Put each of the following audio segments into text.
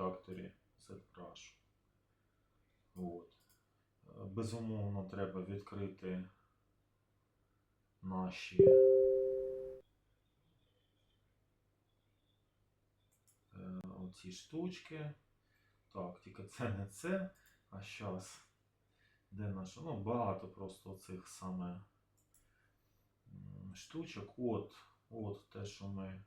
редакторі ZBrush. От. Е, Безумовно, треба відкрити наші е, оці штучки. Так, тільки це не це. А зараз, де наша? Ну, багато просто цих саме штучок. От, от те, що ми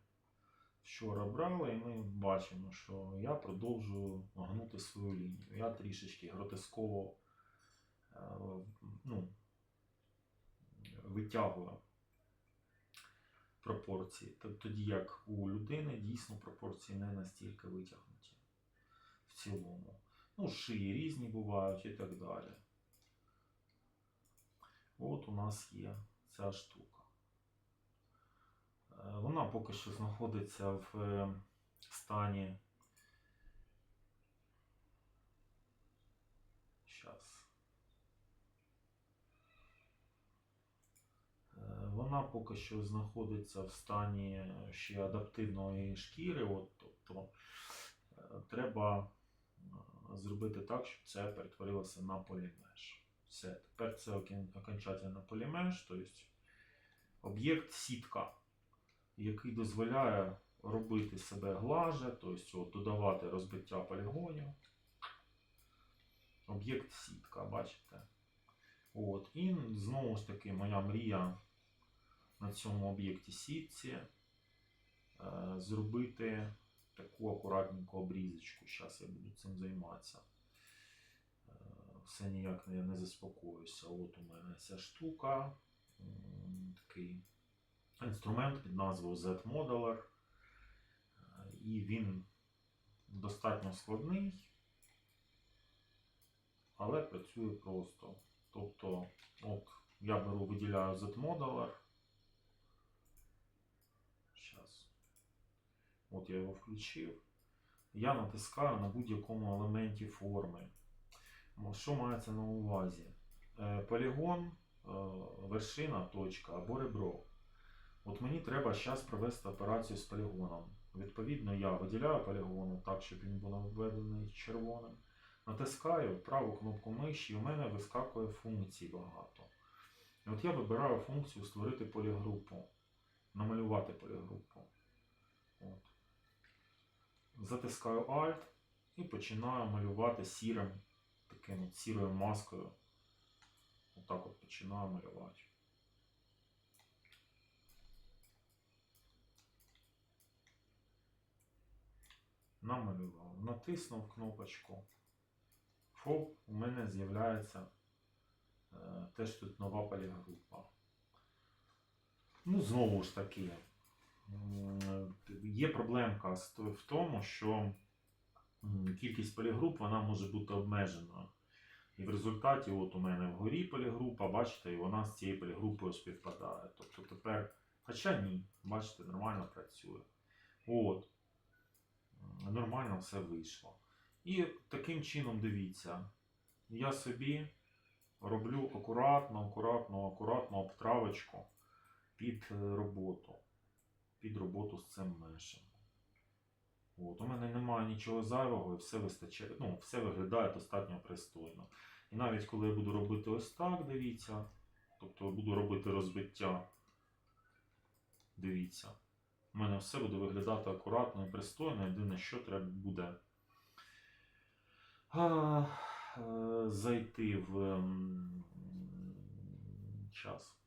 вчора брали, і ми бачимо, що я продовжую гнути свою лінію. Я трішечки гротесково е, ну, витягую пропорції. Тоді як у людини дійсно пропорції не настільки витягнуті в цілому. Ну, шиї різні бувають і так далі. От у нас є ця штука. Е, Вона поки що знаходиться в е, стані. Щас. Е, Вона поки що знаходиться в стані ще адаптивної шкіри, от, тобто треба зробити так, щоб це перетворилося на полімеж. Все, тепер це окончательно полімеж, тобто об'єкт сітка, який дозволяє робити себе глаже, тобто от, додавати розбиття полігонів. Об'єкт сітка, бачите? От. І знову ж таки моя мрія на цьому об'єкті сітці е, зробити таку акуратненьку обрізочку. Зараз я буду цим займатися. Е, Все ніяк не, не заспокоюся. От у мене ця штука. Такий інструмент під назвою Z-Modeler. І він достатньо складний, але працює просто. Тобто, от я беру, виділяю Z-Modeler. Зараз. От я його включив. Я натискаю на будь-якому елементі форми. Що мається на увазі? Е, Полігон, е, вершина, точка або ребро. От мені треба зараз провести операцію з полігоном. Відповідно, я виділяю полігон так, щоб він був обведений червоним. Натискаю праву кнопку миші, і у мене вискакує функцій багато. І от я вибираю функцію створити полігрупу, намалювати полігрупу. От. Затискаю Alt і починаю малювати сірим, таким от сірою маскою. Отак от починаю малювати. Намалював. Натиснув кнопочку. Фоп, у мене з'являється е, теж тут нова полігрупа. Ну, знову ж таки, є проблемка в тому, що кількість полігруп вона може бути обмеженою. І в результаті, от у мене вгорі полігрупа, бачите, і вона з цією полігрупою співпадає. Тобто тепер, хоча ні, бачите, нормально працює. От. Нормально все вийшло. І таким чином дивіться, я собі роблю акуратно, акуратно, акуратно обтравочку під е, роботу. Під роботу з цим мешем. От, у мене немає нічого зайвого і все вистачає, ну, все виглядає достатньо пристойно. І навіть коли я буду робити ось так, дивіться, тобто буду робити розбиття, дивіться, у мене все буде виглядати акуратно і пристойно. Єдине, що треба буде а, е, зайти в час.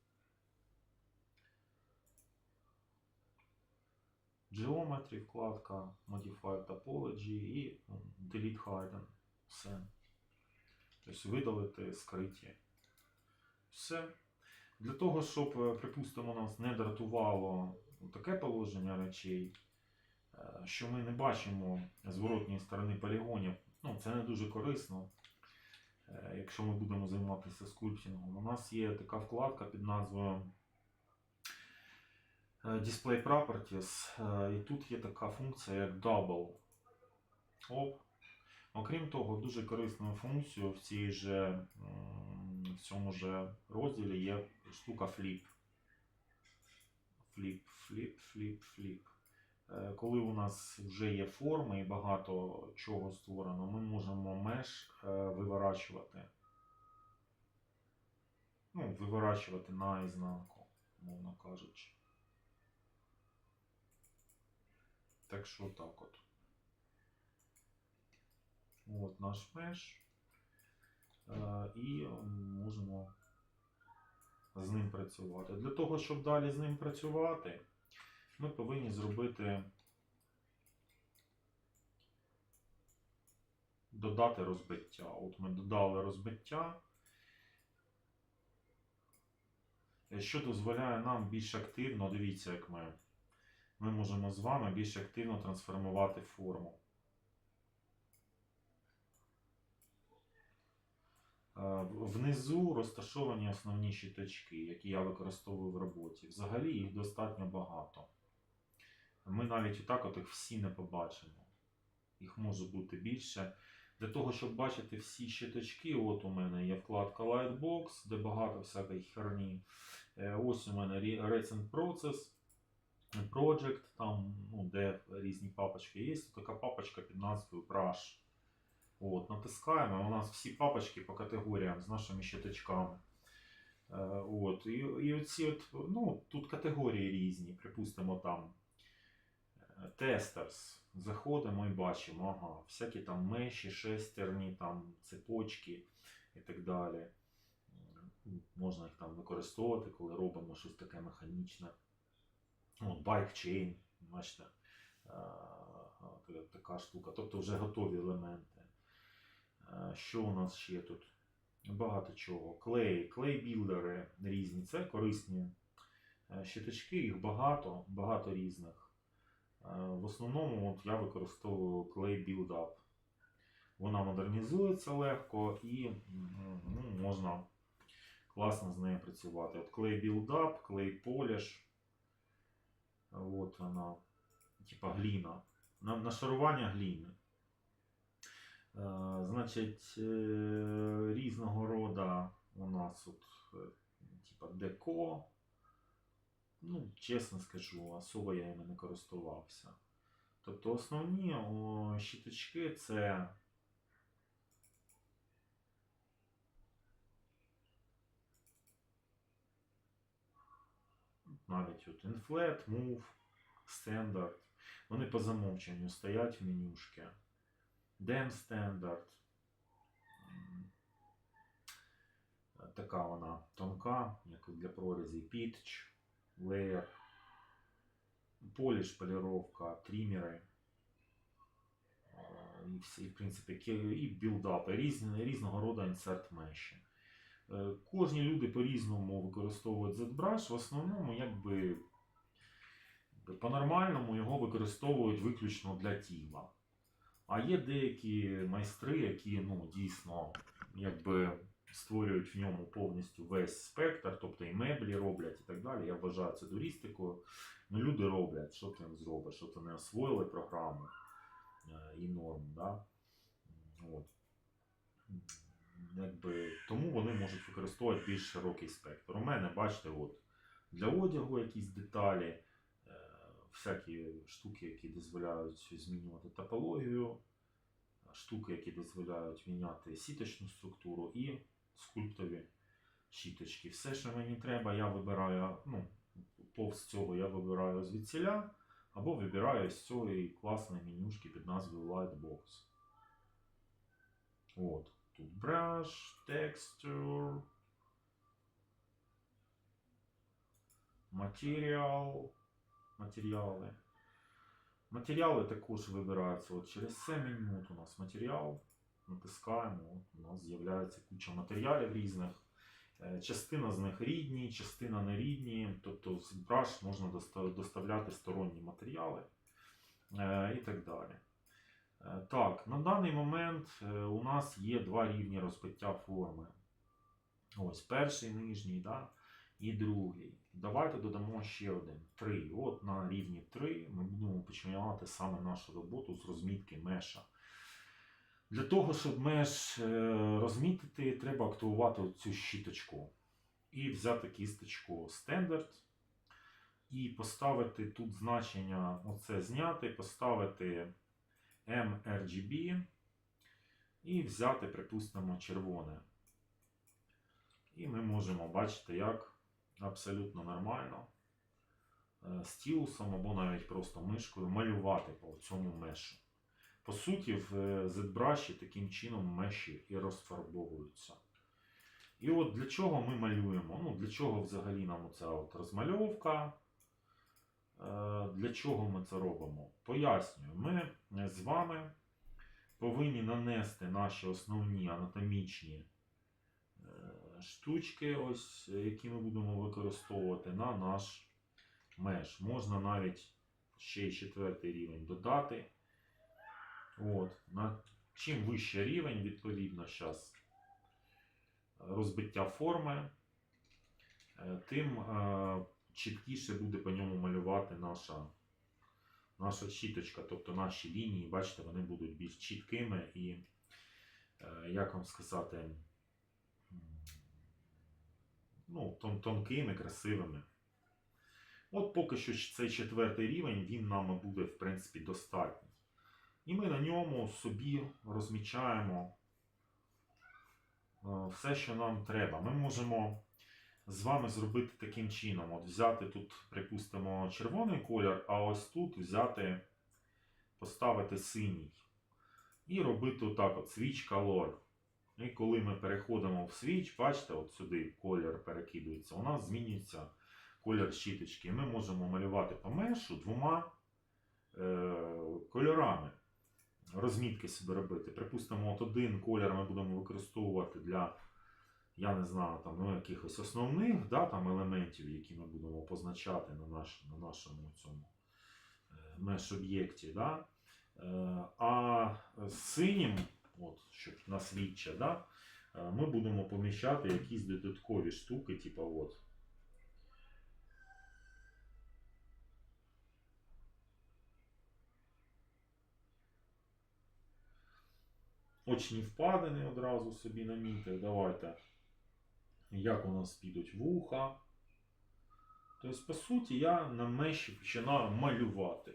Geometry, вкладка Modify Topology і Delete Hidden. Все. Тобто видалити скриті. Все. Для того, щоб, е, припустимо, нас не дратувало таке положення речей, е, що ми не бачимо зворотньої сторони полігонів, ну, це не дуже корисно. Е, Якщо ми будемо займатися скульптингом, у нас є така вкладка під назвою е, Display Properties, і тут є така функція як Double. Оп. Окрім того, дуже корисною функцією в, цій же, в цьому же розділі є штука Flip. Flip, flip, flip, flip. Е, Коли у нас вже є форми і багато чого створено, ми можемо меж е, виворачувати. Ну, виворачувати наізнанку, мовно кажучи. Так що так от. От наш меш. Е, І можемо з ним працювати. Для того, щоб далі з ним працювати, ми повинні зробити додати розбиття. От ми додали розбиття, е, що дозволяє нам більш активно, дивіться, як ми, ми можемо з вами більш активно трансформувати форму. Внизу розташовані основні щиточки, які я використовую в роботі. Взагалі їх достатньо багато. Ми навіть отак от їх всі не побачимо. Їх може бути більше. Для того, щоб бачити всі щиточки, от у мене є вкладка Lightbox, де багато всякої херні. Е, Ось у мене Re- Recent Process, Project, там, ну, де різні папочки є. Така папочка під назвою Brush. От, натискаємо, у нас всі папочки по категоріям з нашими щиточками. Е, От, і, і оці от, ну, тут категорії різні, припустимо там е, тестерс. Заходимо і бачимо, ага, всякі там меші, шестерні, там цепочки і так далі. Можна їх там використовувати, коли робимо щось таке механічне. От, байкчейн, бачите, е, така штука. Тобто вже готові елементи. Е, Що у нас ще тут? Багато чого. Клей, клей-білдери різні. Це корисні е, щиточки, їх багато, багато різних. Е, В основному от я використовую Clay Build Up. Вона модернізується легко і ну, можна класно з нею працювати. От Clay Build Up, Clay Polish. От вона, типа гліна. На, нашарування гліни. Е, Значить, е, різного роду у нас от, е, типа деко. Ну, чесно скажу, особо я ними не користувався. Тобто основні о, щиточки це навіть от Inflat, Move, Standard. Вони по замовченню стоять в менюшки. Dem Standard. Така вона тонка, як для прорізі. Pitch, Layer, поліш, поліровка, трімери. Е, І, в принципі, і білдапи, різні, різного роду інсерт меші. Е, Кожні люди по-різному використовують ZBrush, в основному, якби по-нормальному його використовують виключно для тіла. А є деякі майстри, які ну, дійсно якби створюють в ньому повністю весь спектр, тобто і меблі роблять і так далі. Я вважаю це дурістикою. Ну, люди роблять, що ти їм зробиш, що ти не освоїли програму е, і норм. Да? От. Якби, тому вони можуть використовувати більш широкий спектр. У мене, бачите, от, для одягу якісь деталі, всякі штуки, які дозволяють змінювати топологію, штуки, які дозволяють міняти сіточну структуру і скульптові щіточки. Все, що мені треба, я вибираю, ну, повз цього я вибираю звідсіля, або вибираю з цієї класної менюшки під назвою Lightbox. От. Тут brush, texture, матеріал, матеріали. Матеріали також вибираються от через це меню. У нас матеріал. Натискаємо, от у нас з'являється куча матеріалів різних. Е, Частина з них рідні, частина не рідні. Тобто в ZBrush можна доставляти сторонні матеріали е, і так далі. Е, Так, на даний момент у нас є два рівні розбиття форми. Ось перший нижній, да, і другий. Давайте додамо ще один. Три. От на рівні 3 ми будемо починати саме нашу роботу з розмітки меша. Для того, щоб меш е, розмітити, треба активувати цю щіточку. І взяти кісточку Standard. І поставити тут значення, оце зняти, поставити MRGB і взяти, припустимо, червоне. І ми можемо бачити, як абсолютно нормально е, стілусом або навіть просто мишкою малювати по цьому мешу. По суті, в е, ZBrush таким чином меші і розфарбовуються. І от для чого ми малюємо? Ну, для чого взагалі нам оця от розмальовка? Е, Для чого ми це робимо? Пояснюю, ми е, з вами повинні нанести наші основні анатомічні е, штучки, ось, е, які ми будемо використовувати на наш меж. Можна навіть ще й четвертий рівень додати. От, на чим вищий рівень, відповідно, зараз розбиття форми, е, тим е, чіткіше буде по ньому малювати наша, наша щіточка, тобто наші лінії, бачите, вони будуть більш чіткими і, е, як вам сказати, ну, тон, тонкими, красивими. От поки що цей четвертий рівень, він нам буде, в принципі, достатній. І ми на ньому собі розмічаємо е, все, що нам треба. Ми можемо з вами зробити таким чином: от взяти тут, припустимо, червоний колір, а ось тут взяти, поставити синій. І робити отак от switch color. І коли ми переходимо в switch, бачите, от сюди колір перекидується, у нас змінюється колір щіточки. Ми можемо малювати по мешу двома е, кольорами. Розмітки собі робити. Припустимо, от один колір ми будемо використовувати для, я не знаю, там, ну, якихось основних да, там, елементів, які ми будемо позначати на, наш, на нашому цьому е, меш-об'єкті. Да? Е, А синім, от, щоб на свідча, да, е, ми будемо поміщати якісь додаткові штуки, типу от. Очні впадини одразу собі намітив. Давайте. Як у нас підуть вуха. Тобто, по суті, я на меші починаю малювати.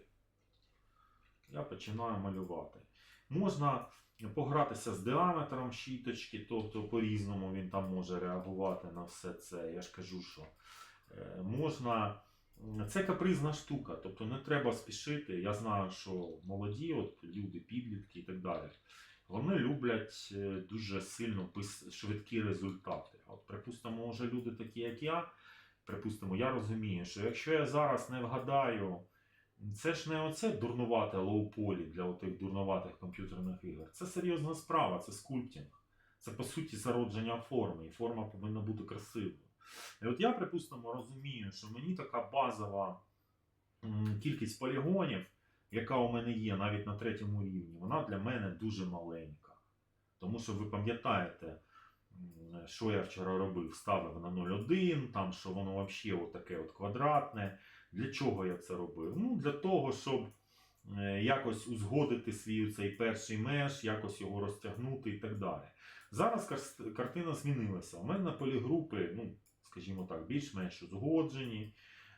Я починаю малювати. Можна погратися з діаметром щіточки, тобто по-різному він там може реагувати на все це. Я ж кажу, що е, можна. Це капризна штука, тобто не треба спішити. Я знаю, що молоді, от люди, підлітки і так далі. Вони люблять е, дуже сильно швидкі результати. От, припустимо, вже люди такі, як я. Припустимо, я розумію, що якщо я зараз не вгадаю, це ж не оце дурнувате лоу-полі для отих дурнуватих комп'ютерних ігор. Це серйозна справа, це скульптинг. Це по суті зародження форми, і форма повинна бути красивою. І от я, припустимо, розумію, що мені така базова кількість полігонів, яка у мене є навіть на третьому рівні, вона для мене дуже маленька. Тому що ви пам'ятаєте, що я вчора робив, ставив на 0,1, там, що воно взагалі таке от квадратне. Для чого я це робив? Ну, для того, щоб е, якось узгодити свій цей перший меж, якось його розтягнути і так далі. Зараз картина змінилася. У мене полігрупи, ну, скажімо так, більш-менш узгоджені,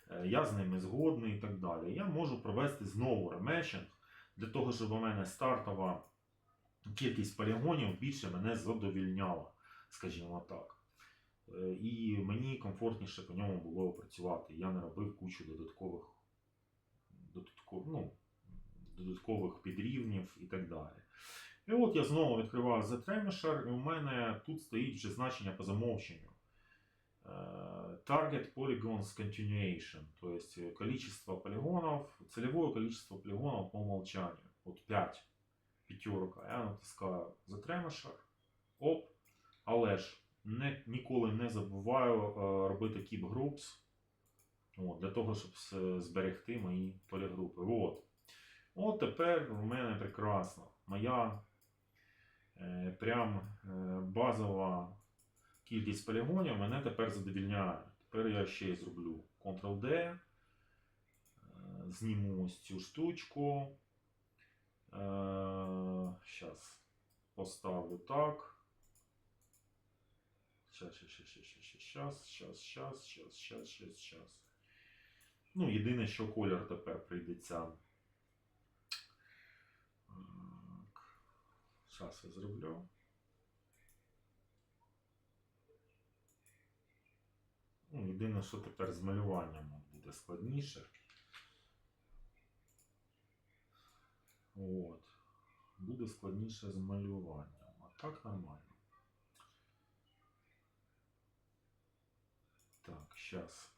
е, я з ними згодний і так далі. Я можу провести знову ремешинг для того, щоб у мене стартова кількість полігонів більше мене задовільняла, скажімо так. Е, І мені комфортніше по ньому було працювати. Я не робив кучу додаткових, додаткових, ну, додаткових підрівнів і так далі. І от я знову відкриваю The Tremisher, і у мене тут стоїть вже значення по замовченню. Е, Target Polygons Continuation, то есть количество полигонов, целевое количество по умолчанию. Вот 5, пятерка. Я натискаю The Tremisher. Оп. Але ж не, ніколи не забуваю е, робити keep groups. От, для того, щоб зберегти мої полігрупи. От. От тепер у мене прекрасно. Моя е, прям е, базова кількість полігонів мене тепер задовільняє. Тепер я ще зроблю Ctrl-D, е, зніму ось цю штучку. Зараз поставлю так. Сейчас, сейчас, сейчас, сейчас, сейчас, сейчас, сейчас, сейчас, сейчас, сейчас. Ну, єдине, що колір тепер прийдеться. Зараз я зроблю. Ну, єдине, що тепер з малюванням буде складніше. От. Буде складніше з малюванням. А так нормально. Так, сейчас.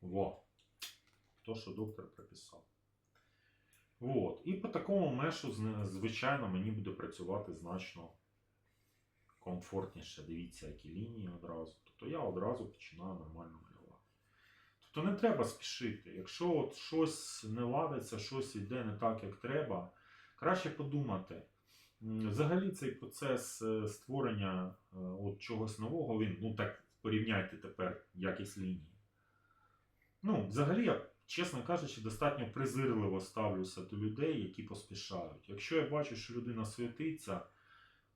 Во. То, що доктор прописав. От. І по такому мешу, звичайно, мені буде працювати значно комфортніше. Дивіться, які лінії одразу. Тобто я одразу починаю нормально малювати. Тобто не треба спішити. Якщо от щось не ладиться, щось йде не так, як треба, краще подумати. Взагалі цей процес е, створення е, от чогось нового, він, ну так порівняйте тепер якість лінії. Ну, взагалі, я, чесно кажучи, достатньо презирливо ставлюся до людей, які поспішають. Якщо я бачу, що людина суетиться,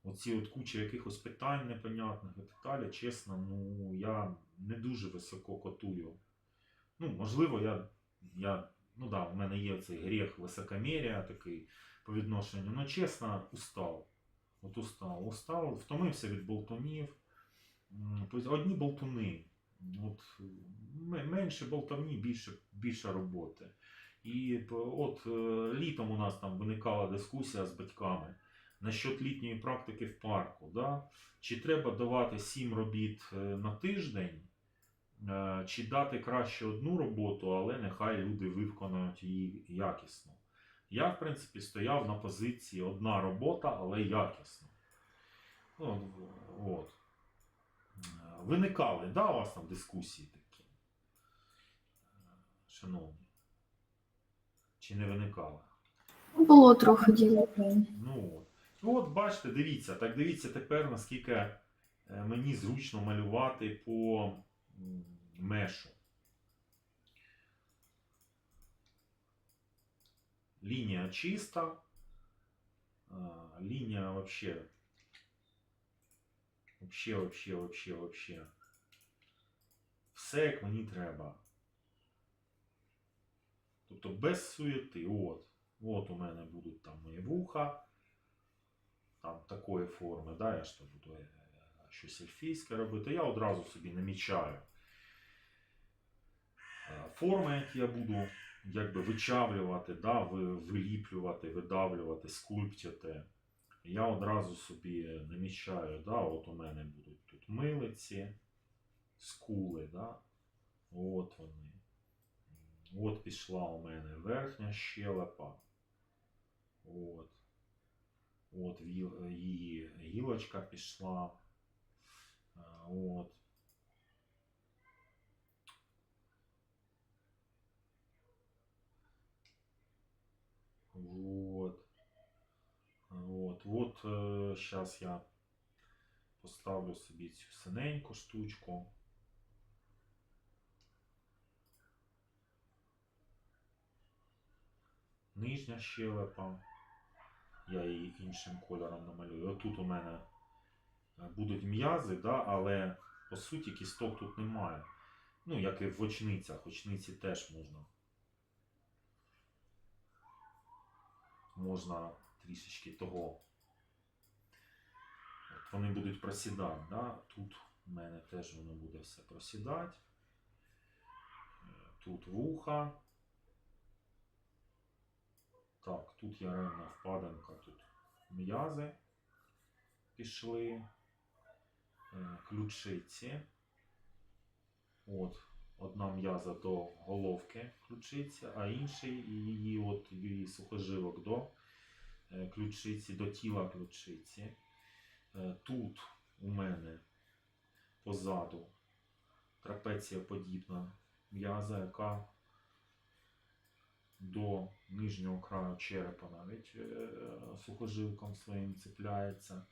оці от куча якихось питань непонятних і так далі, чесно, ну я не дуже високо котую. Ну, можливо, я, я ну да, у мене є цей гріх високомір'я такий по відношенню. Ну, чесно, устав. От устав. Устав, втомився від болтунів. Одні болтуни. От, менше болтовні, більше, більше роботи. І от е, літом у нас там виникала дискусія з батьками насчет літньої практики в парку. Да? Чи треба давати 7 робіт е, на тиждень, е, чи дати краще одну роботу, але нехай люди виконають її якісно. Я, в принципі, стояв на позиції одна робота, але якісно. От. от. Виникали, да, у вас там дискусії такі? Шановні. Чи не виникали? Було трохи діло. Ну от. Ну, от бачите, дивіться, так дивіться тепер, наскільки е, мені зручно малювати по мешу. Лінія чиста, а, лінія вообще, вообще, вообще, вообще, вообще. Все як мені треба. Тобто без суєти. От. От у мене будуть там мої вуха, там такої форми, да, я ж то буду е, щось ельфійське робити. Я одразу собі намічаю е, форми, які я буду якби вичавлювати, да, виліплювати, видавлювати, скульптити. Я одразу собі намічаю, да, от у мене будуть тут милиці, скули, да, от вони. От пішла у мене верхня щелепа. От. От її гілочка пішла. От. Вот. Вот. Вот сейчас я поставлю собі цю синеньку штучку. Нижня щелепа. Я її іншим кольором намалюю. Отут у мене е, будуть м'язи, да, але по суті кісток тут немає. Ну, як і в очницях. Очниці теж можна. Можна трішечки того. От вони будуть просідати. Да? Тут у мене теж воно буде все просідати. Е, Тут вуха. Так, тут яремна впадинка, тут м'язи пішли, е, ключиці. От, одна м'яза до головки ключиці, а інший її, от, її сухожилок до е, ключиці, до тіла ключиці. Е, Тут у мене позаду трапеція подібна м'яза, яка до нижнього краю черепа навіть е, сухожилком своїм цепляється.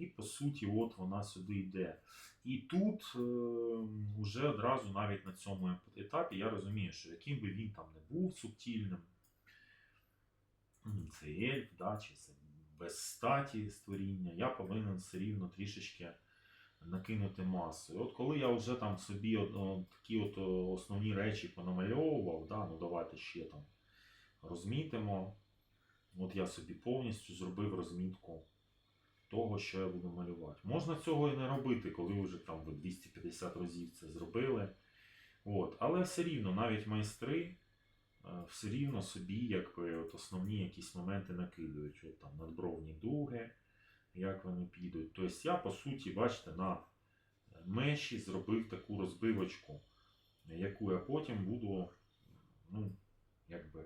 І по суті, от вона сюди йде. І тут е, вже одразу навіть на цьому етапі я розумію, що яким би він там не був субтільним, це ельф, да, чи це без статі створіння, я повинен все рівно трішечки накинути масу. І от коли я вже там собі от, о, такі от основні речі понамальовував, да, ну давайте ще там розмітимо. От я собі повністю зробив розмітку того, що я буду малювати. Можна цього і не робити, коли вже там ви 250 разів це зробили. От. Але все рівно, навіть майстри е, все рівно собі якби, от основні якісь моменти накидують. От, там, надбровні дуги, як вони підуть. Тобто я, по суті, бачите, на меші зробив таку розбивочку, яку я потім буду ну, якби,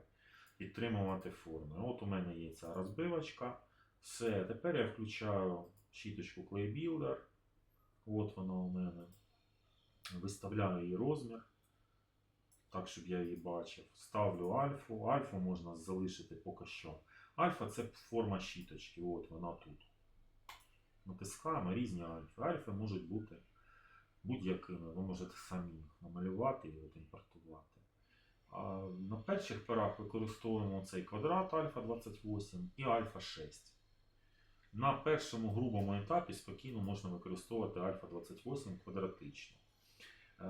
підтримувати форми. От у мене є ця розбивочка. Все, тепер я включаю щіточку Clay Builder. От вона у мене. Виставляю її розмір, так, щоб я її бачив. Ставлю альфу. Альфу можна залишити поки що. Альфа це форма щіточки. От вона тут. Натискаємо різні альфи. Альфи можуть бути будь-якими. Ви можете самі їх намалювати і от імпортувати. А на перших порах використовуємо цей квадрат альфа 28 і альфа 6. На першому грубому етапі спокійно можна використовувати альфа 28 квадратично. Е,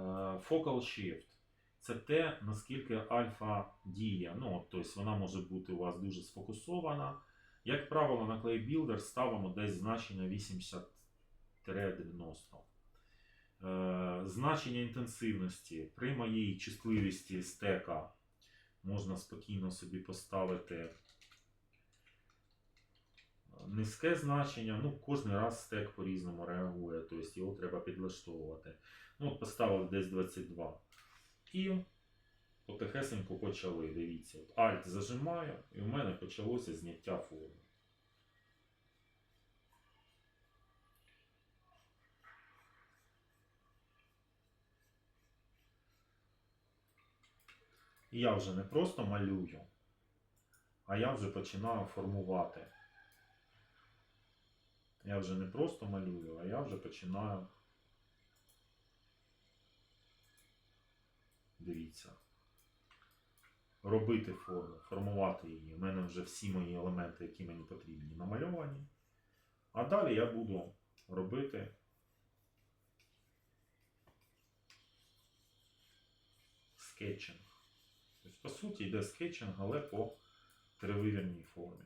Focal Shift це те, наскільки альфа діє. Ну, тобто вона може бути у вас дуже сфокусована. Як правило, на Clay Builder ставимо десь значення 80-90. Е, Значення інтенсивності при моїй чутливості стека можна спокійно собі поставити низьке значення. Ну, кожен раз стек по-різному реагує, тобто його треба підлаштовувати. Ну, от поставив десь 22. І потихесенько почали. Дивіться, от Alt зажимаю, і у мене почалося зняття форми. І я вже не просто малюю, а я вже починаю формувати. Я вже не просто малюю, а я вже починаю. Дивіться. Робити форму, формувати її. У мене вже всі мої елементи, які мені потрібні, намальовані. А далі я буду робити скетчинг. Тобто, по суті, йде скетчинг, але по тривимірній формі.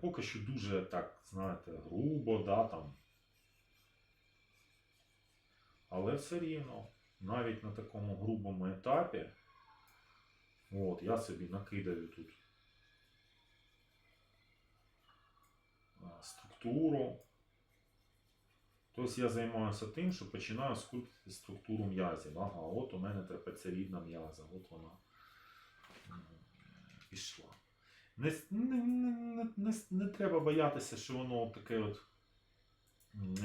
Поки що дуже так, знаєте, грубо, да, там. Але все рівно, навіть на такому грубому етапі, от, я собі накидаю тут структуру. Тобто я займаюся тим, що починаю скульптити структуру м'язів. Ага, от у мене трапецевідна м'яза, от вона пішла. Не, не, не, не, не, треба боятися, що воно таке от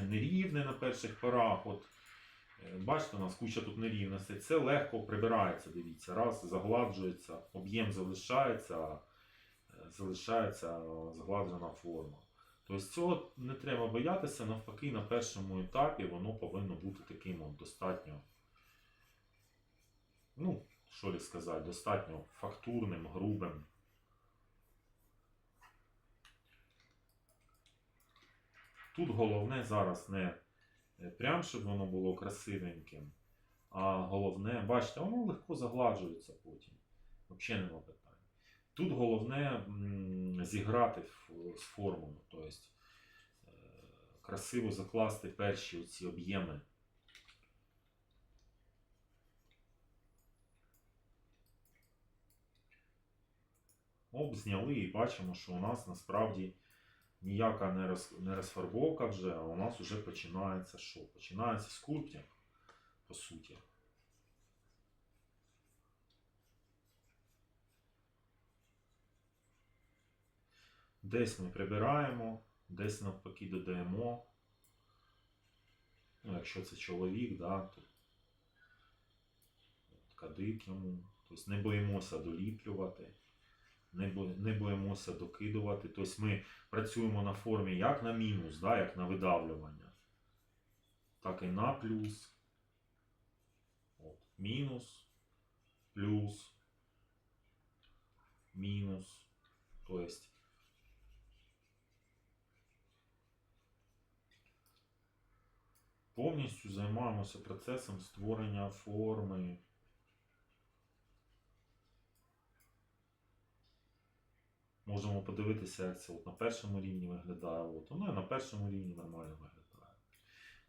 нерівне на перших порах. От, е, бачите, у нас куча тут нерівностей. Це легко прибирається, дивіться. Раз, загладжується, об'єм залишається, е, залишається е, згладжена форма. Тобто цього не треба боятися, навпаки, на першому етапі воно повинно бути таким от достатньо, ну, що сказати, достатньо фактурним, грубим. Тут головне зараз не е, прям, щоб воно було красивеньким, а головне, бачите, воно легко загладжується потім. Взагалі нема питань. Тут головне зіграти з формою, тобто е, красиво закласти перші оці об'єми. Об, зняли і бачимо, що у нас насправді ніяка не, роз, не розфарбовка вже, а у нас вже починається що? Починається скульптинг, по суті. Десь ми прибираємо, десь навпаки додаємо. Ну, якщо це чоловік, да, то кадик йому. Тобто не боїмося доліплювати, не боїмося докидувати. Тобто ми працюємо на формі як на мінус, да, як на видавлювання, так і на плюс. От, Мінус, плюс, мінус. Тобто повністю займаємося процесом створення форми. Можемо подивитися, як це от на першому рівні виглядає. От. Воно і на першому рівні нормально виглядає.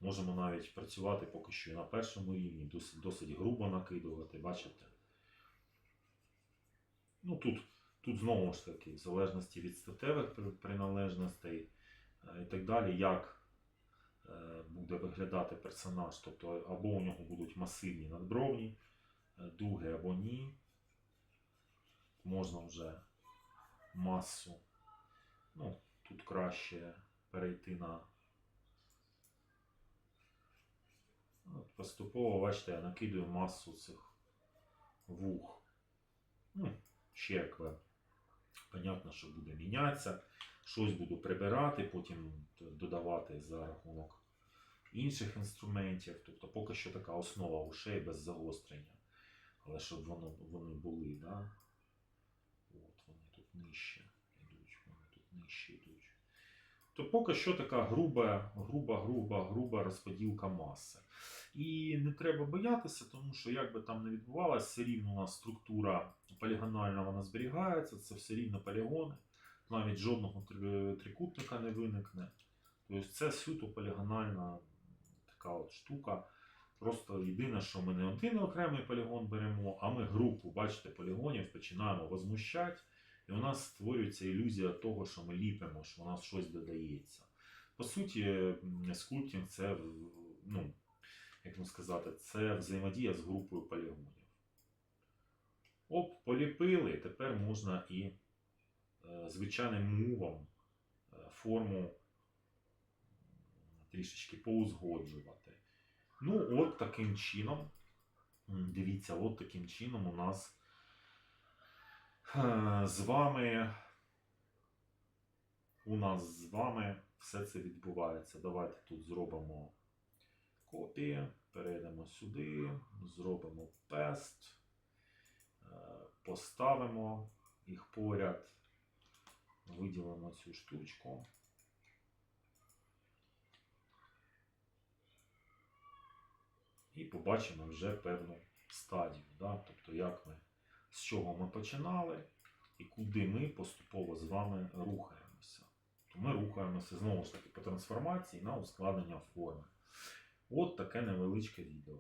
Можемо навіть працювати поки що і на першому рівні, досить, досить грубо накидувати, бачите? Ну тут, тут знову ж таки, в залежності від статевих приналежностей е, і так далі, як е, буде виглядати персонаж. Тобто або у нього будуть масивні надбровні, е, дуги або ні. Можна вже масу. Ну, тут краще перейти на. От поступово, бачите, я накидаю масу цих вух. Ну, ще як ви. Понятно, що буде мінятися. Щось буду прибирати, потім додавати за рахунок інших інструментів. Тобто поки що така основа ушей без загострення. Але щоб воно, вони були, да? Нижче йдуть, вони тут нижче йдуть. То поки що така груба, груба, груба, груба розподілка маси. І не треба боятися, тому що як би там не відбувалося, все рівно у нас структура полігональна вона зберігається, це все рівно полігони. Навіть жодного трикутника не виникне. Тобто це суто полігональна така от штука. Просто єдине, що ми не один окремий полігон беремо, а ми групу, бачите, полігонів починаємо возмущати, і у нас створюється ілюзія того, що ми ліпимо, що у нас щось додається. По суті, м, скульптинг це, ну, як вам сказати, це взаємодія з групою полігонів. Оп, поліпили, тепер можна і е, звичайним мувом е, форму трішечки поузгоджувати. Ну, от таким чином, дивіться, от таким чином у нас з вами, у нас з вами все це відбувається. Давайте тут зробимо копії, перейдемо сюди, зробимо пест, е, поставимо їх поряд, виділимо цю штучку. І побачимо вже певну стадію. Да? Тобто, як ми, з чого ми починали і куди ми поступово з вами рухаємося. То ми рухаємося знову ж таки по трансформації на ускладнення форми. От таке невеличке відео.